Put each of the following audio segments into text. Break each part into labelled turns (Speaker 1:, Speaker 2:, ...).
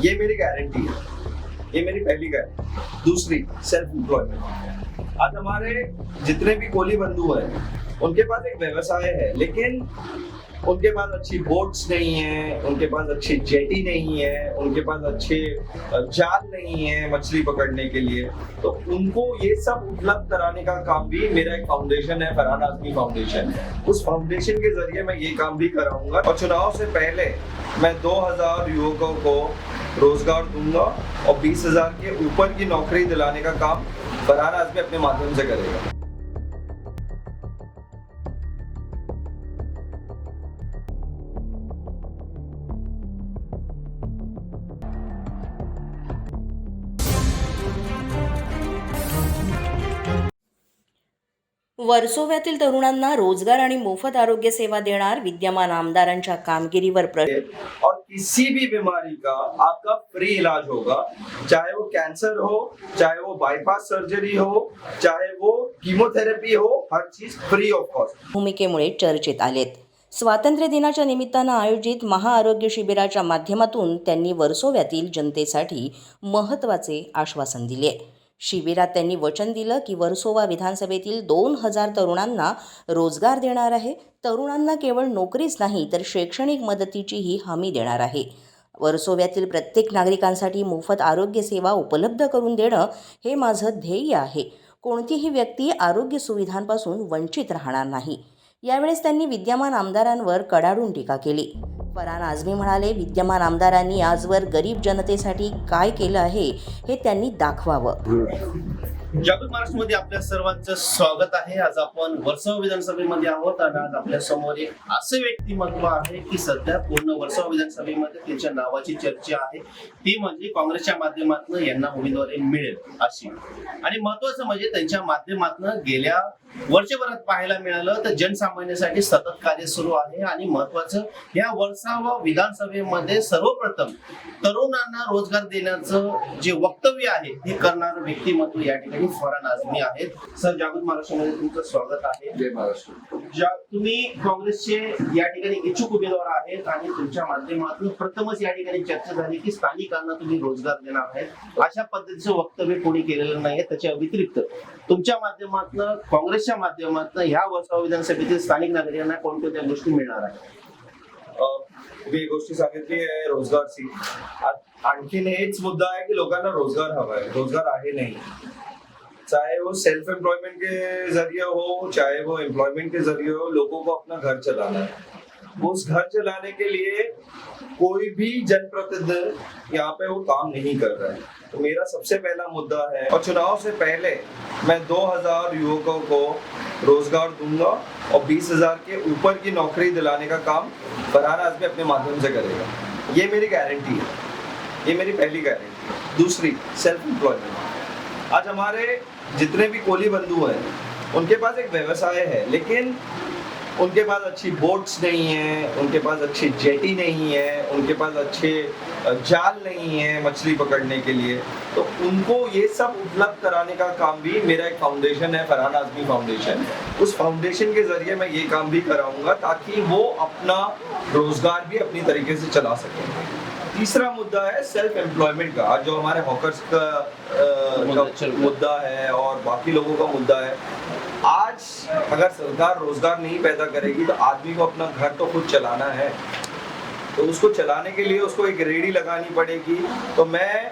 Speaker 1: ये मेरी गारंटी है। ये मेरी पहली गारंटी दूसरी सेल्फ एम्प्लॉयमेंट आज हमारे जितने भी कोली बंधु हैं, उनके पास एक व्यवसाय है, लेकिन उनके पास अच्छी बोट्स नहीं है, उनके पास अच्छी जेटी नहीं है, उनके पास अच्छे जाल नहीं है मछली पकड़ने के लिए। तो उनको ये सब उपलब्ध कराने का काम भी मेरा एक फाउंडेशन है, फरहान आजमी फाउंडेशन उस फाउंडेशन के ज़रिए मैं ये काम भी कराऊँगा। और चुनाव से पहले मैं 2000 युवकों को रोजगार दूंगा और बीस हजार के ऊपर की नौकरी दिलाने का काम फरहान आजमी अपने माध्यम से करेगा।
Speaker 2: वर्सोव्यातील तरुणांना रोजगार आणि मोफत आरोग्य सेवा देणार विद्यमान आमदारांच्या कामगिरीवर प्र
Speaker 1: और किसी भी बीमारी का आपका फ्री इलाज होगा चाहे वो कैंसर हो चाहे वो बाईपास सर्जरी हो चाहे वो कीमोथेरेपी हो हर चीज फ्री ऑफ कॉस्ट
Speaker 2: भूमिकेमुळे चर्चेत आलेत. स्वातंत्र्य दिनाच्या निमित्तानं आयोजित महाआरोग्य शिबिराच्या माध्यमातून त्यांनी वर्सोव्यातील जनतेसाठी महत्त्वाचे आश्वासन दिले. शिबिरात त्यांनी वचन दिलं की वर्सोवा विधानसभेतील दोन हजार तरुणांना रोजगार देणार आहे. तरुणांना केवळ नोकरीच नाही तर शैक्षणिक मदतीचीही हमी देणार आहे. वर्सोव्यातील प्रत्येक नागरिकांसाठी मोफत आरोग्य सेवा उपलब्ध करून देणं हे माझं ध्येय आहे. कोणतीही व्यक्ती आरोग्य सुविधांपासून वंचित राहणार नाही. यावेळेस त्यांनी विद्यमान आमदारांवर कडाडून टीका केली. फरहान आझमी म्हणाले विद्यमान आमदारांनी आजवर गरीब जनतेसाठी काय केलं आहे हे त्यांनी दाखवावं.
Speaker 3: जागृत महाराष्ट्रामध्ये आपल्या सर्वांचं स्वागत आहे. आज आपण वर्सव विधानसभेमध्ये आहोत आणि आज आपल्यासमोर एक असे व्यक्तिमत्व आहे की सध्या पूर्ण वर्सव विधानसभेमध्ये त्यांच्या नावाची चर्चा आहे. ती म्हणजे काँग्रेसच्या माध्यमातून यांना उमेदवारी मिळेल अशी. आणि महत्वाचं म्हणजे त्यांच्या माध्यमातून गेल्या वर्षभरात पाहायला मिळालं तर जनसामान्यांसाठी सतत कार्य सुरू आहे आणि महत्वाचं या वर्षावा विधानसभेमध्ये सर्वप्रथम तरुणांना रोजगार देण्याचं जे वक्तव्य आहे हे करणारं व्यक्तिमत्व या ठिकाणी फरान आझमी आहेत. सर जागृत महाराष्ट्रामध्ये तुमचं स्वागत आहे.
Speaker 1: जय महाराष्ट्र.
Speaker 3: ज्या तुम्ही काँग्रेसचे या ठिकाणी इच्छुक उमेदवार आहेत आणि तुमच्या माध्यमातून प्रथमच या ठिकाणी चर्चा झाली की स्थानिकांना तुम्ही रोजगार देणार आहेत. अशा पद्धतीचं वक्तव्य कोणी केलेलं नाहीये त्याच्या व्यतिरिक्त तुमच्या माध्यमातून काँग्रेसच्या माध्यमातून ह्या वसाव विधानसभेतील स्थानिक नागरिकांना कोणकोणत्या गोष्टी मिळणार आहेत?
Speaker 1: तुम्ही गोष्टी सांगितली आहे रोजगारची आणखीन हेच मुद्दा आहे की लोकांना रोजगार हवा आहे. रोजगार आहे नहीं. चाहे वो सेल्फ एम्प्लॉयमेंट के जरिए हो चाहे वो एम्प्लॉयमेंट के जरिए हो लोगों को अपना घर चलाना है. उस घर चलाने के लिए कोई भी जनप्रतिनिधि यहाँ पे वो काम नहीं कर रहा है। तो मेरा सबसे पहला मुद्दा है और चुनाव से पहले मैं 2000 युवकों को रोज़गार दूँगा और 20000 के ऊपर की नौकरी दिलाने का काम फरहान आजमी अपने माध्यम से करेगा। ये मेरी गारंटी है। ये मेरी पहली गारंटी दूसरी सेल्फ एम्प्लॉयमेंट आज हमारे जितने भी कोली बंधु हैं, उनके पास एक व्यवसाय है, लेकिन उनके पास अच्छी बोट्स नहीं है उनके पास अच्छी जेटी नहीं है उनके पास अच्छे जाल नहीं है मछली पकड़ने के लिए। तो उनको ये सब उपलब्ध कराने का काम भी मेरा एक फाउंडेशन है फरहान आजमी फाउंडेशन उस फाउंडेशन के ज़रिए मैं ये काम भी कराऊँगा ताकि वो अपना रोज़गार भी अपनी तरीके से चला सकें। तीसरा मुद्दा है सेल्फ एम्प्लॉयमेंट का जो हमारे हॉकर्स का।
Speaker 3: मुद्दा है
Speaker 1: और बाकी लोगों का मुद्दा है आज अगर सरकार रोज़गार नहीं पैदा करेगी तो आदमी को अपना घर तो खुद चलाना है। तो उसको चलाने के लिए उसको एक रेडी लगानी पड़ेगी। तो मैं,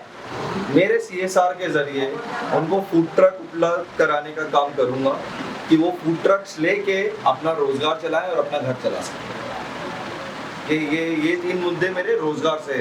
Speaker 1: मेरे सीएसआर के ज़रिए उनको फ़ूड ट्रक उपलब्ध कराने का काम करूँगा कि वो फ़ूड ट्रक्स लेके अपना रोज़गार चलाएँ और अपना घर चला सकें। ये ये ये तीन मुद्दे मेरे रोज़गार से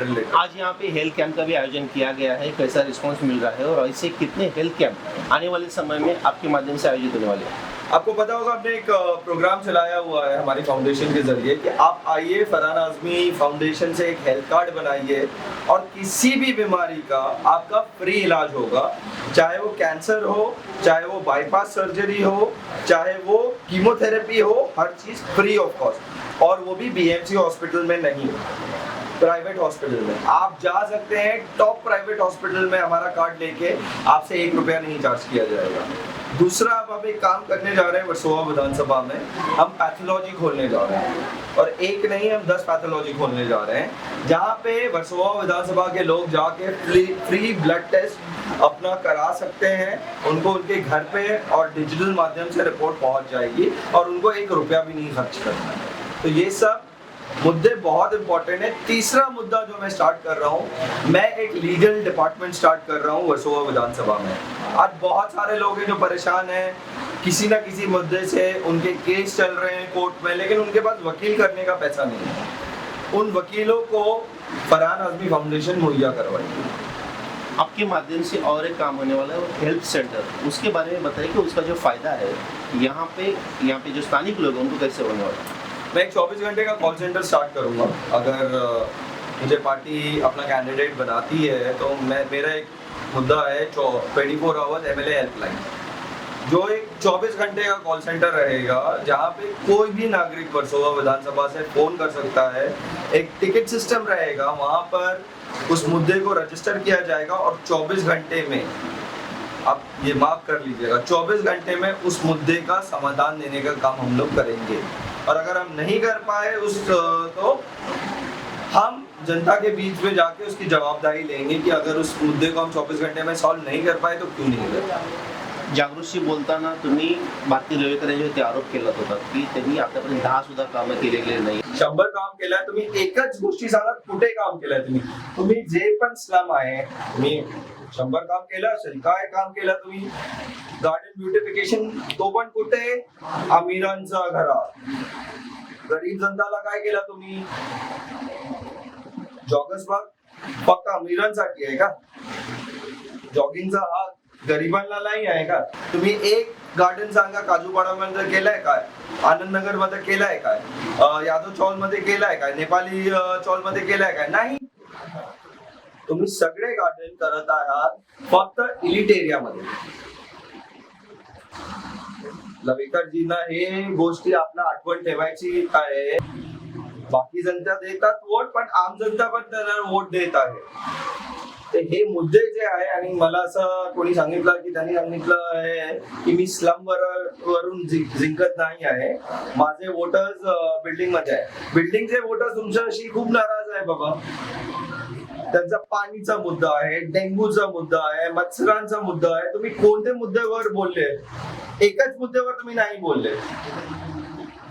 Speaker 1: रिलेटेड
Speaker 3: आज यहाँ पे हेल्थ कैंप का भी आयोजन किया गया है कैसा रिस्पांस मिल रहा है और ऐसे कितने हेल्थ कैंप आने वाले समय में आपके माध्यम से आयोजित होने वाले हैं?
Speaker 1: आपको पता होगा हमने एक प्रोग्राम चलाया हुआ है हमारी फाउंडेशन के ज़रिए कि आप आइए फरहान आजमी फाउंडेशन से एक हेल्थ कार्ड बनाइए और किसी भी बीमारी का आपका फ्री इलाज होगा। चाहे वो कैंसर हो चाहे वो बाईपास सर्जरी हो चाहे वो कीमोथेरेपी हो हर चीज़ फ्री ऑफ़ कॉस्ट और वो भी बीएमसी हॉस्पिटल में नहीं प्राइवेट हॉस्पिटल में। आप जा सकते हैं टॉप प्राइवेट हॉस्पिटल में हमारा कार्ड लेके आपसे एक रुपया नहीं चार्ज किया जाएगा। दूसरा अब हम एक काम करने जा रहे हैं वर्सोवा विधानसभा में। हम पैथोलॉजी खोलने जा रहे हैं और एक नहीं, हम दस पैथोलॉजी खोलने जा रहे हैं। जहाँ पे वर्सोवा विधानसभा के लोग जाके फ्री फ्री ब्लड टेस्ट अपना करा सकते हैं। उनको उनके घर पे और डिजिटल माध्यम से रिपोर्ट पहुँच जाएगी और उनको एक रुपया भी नहीं खर्च करना है। तो ये सब मुद्दे बहुत इंपॉर्टेंट है। तीसरा मुद्दा जो मैं स्टार्ट कर रहा हूँ, मैं एक लीगल डिपार्टमेंट स्टार्ट कर रहा हूँ वर्सोवा विधानसभा में। आज बहुत सारे लोग हैं जो परेशान हैं, किसी ना किसी मुद्दे से उनके केस चल रहे हैं कोर्ट में, लेकिन उनके पास वकील करने का पैसा नहीं है। उन वकीलों को फरहान आजमी फाउंडेशन मुहैया करवाई
Speaker 3: आपके माध्यम से और एक काम होने वाला है हेल्थ सेंटर उसके बारे में बताइए कि उसका जो फ़ायदा है, यहाँ पे यहाँ पे जो स्थानिक लोग हैं, उनको कैसे होने वाला है?
Speaker 1: मैं एक चौबीस घंटे का कॉल सेंटर स्टार्ट करूँगा। अगर मुझे पार्टी अपना कैंडिडेट बनाती है तो मैं, मेरा एक मुद्दा है twenty four hours M helpline जो एक 24 घंटे का कॉल सेंटर रहेगा, जहाँ पे कोई भी नागरिक वर्सोवा विधानसभा से फ़ोन कर सकता है, एक टिकट सिस्टम रहेगा, वहाँ पर उस मुद्दे को रजिस्टर किया जाएगा और 24 घंटे में आप ये माफ़ कर लीजिएगा। 24 घंटे में उस मुद्दे का समाधान देने का काम हम लोग करेंगे। और अगर हम नहीं कर पाए उस तो हम जनता के बीच में जाके उसकी जवाबदारी लेंगे कि अगर उस मुद्दे को हम 24 घंटे में सॉल्व नहीं कर पाए तो क्यों नहीं कर पाए?
Speaker 3: जागृतशी बोलताना तुम्ही भारती लोवेकर यांच्यावरती आरोप केला होता की त्यांनी आतापर्यंत दहा सुद्धा कामं केलेले नाही.
Speaker 1: शंभर काम केलं तुम्ही एकच गोष्टी सांगा कुठे काम केलंय तुम्ही? तुम्ही जे पण स्लम आहे तुम्ही शंभर काम केलं असेल काय काम केलं तुम्ही. गार्डन ब्युटिफिकेशन तो पण कुठे? अमीरांचा घरा गरीब जनताला काय केलं तुम्ही? जॉगर्स बाग फक्त अमीरांसाठी आहे का? जॉगिंगचा हा गरिबांना नाही आहे का? तुम्ही एक गार्डन सांगा काजूपाडामध्ये केलाय काय? आनंदनगरमध्ये केलाय काय? यादव चौलमध्ये केलाय काय? नेपाली चौलमध्ये केलाय काय? नाही. तुम्ही सगळे गार्डन करत आहात फक्त इलिट एरियामध्ये लवेकरजींना हे गोष्टी आपला आठवण ठेवायची काय आहे? बाकी जनता देतात वोट पण आम जनता पण त्यांना वोट देत आहे. ते हे मुद्दे जे आहे आणि मला असं कोणी सांगितलं की त्यांनी सांगितलं आहे की मी स्लम वर वरून जिंकत नाही आहे. माझे वोटर्स बिल्डिंगमध्ये आहे. बिल्डिंगचे वोटर्स तुमच्याशी खूप नाराज आहे बाबा. त्यांचा पाणीचा मुद्दा आहे डेंग्यूचा मुद्दा आहे मच्छरांचा मुद्दा आहे. तुम्ही कोणत्या मुद्द्यावर बोलले? एकाच मुद्द्यावर तुम्ही नाही बोलले.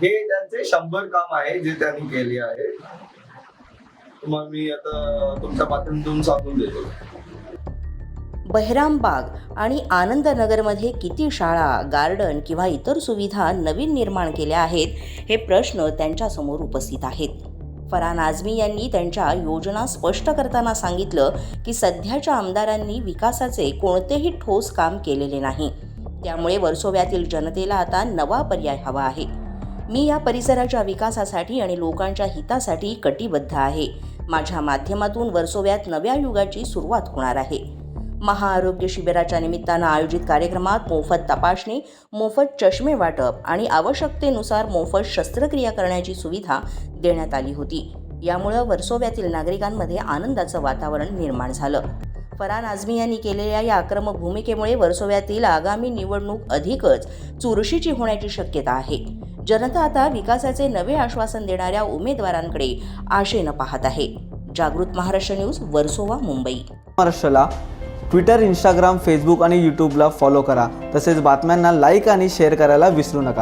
Speaker 1: हे त्यांचे शंभर काम आहे जे त्यांनी केले आहे. मग मी आता तुमच्या माध्यमातून सांगून देतो.
Speaker 2: बहिरामबाग आणि आनंदनगरमध्ये किती शाळा गार्डन किंवा इतर सुविधा नवीन निर्माण केल्या आहेत हे प्रश्न त्यांच्यासमोर उपस्थित आहेत. फरहान आझमी यांनी त्यांच्या योजना स्पष्ट करताना सांगितलं की सध्याच्या आमदारांनी विकासाचे कोणतेही ठोस काम केलेले नाही. त्यामुळे वर्सोव्यातील जनतेला आता नवा पर्याय हवा आहे. मी या परिसराच्या विकासासाठी आणि लोकांच्या हितासाठी कटिबद्ध आहे. माझ्या माध्यमातून वर्सोव्यात नव्या युगाची सुरुवात होणार आहे. महाआरोग्य शिबिराच्या निमित्तानं आयोजित कार्यक्रमात मोफत तपासणी मोफत चष्मे वाटप आणि आवश्यकतेनुसार मोफत शस्त्रक्रिया करण्याची सुविधा देण्यात आली होती. यामुळं वर्सोव्यातील नागरिकांमध्ये आनंदाचं वातावरण निर्माण झालं. फरहान आझमी यांनी केलेल्या या आक्रमक भूमिकेमुळे वर्सोव्यातील आगामी निवडणूक अधिकच चुरशीची होण्याची शक्यता आहे. जनता आता विकासाचे नवे आश्वासन देणाऱ्या उमेदवारांकडे आशेनं पाहत आहे. जागृत महाराष्ट्र न्यूज वर्सोवा मुंबई.
Speaker 4: महाराष्ट्राला ट्विटर इंस्टाग्राम फेसबुक आणि यूट्यूबला फॉलो करा. तसेच बातम्यांना लाईक आणि शेअर करायला विसरू नका.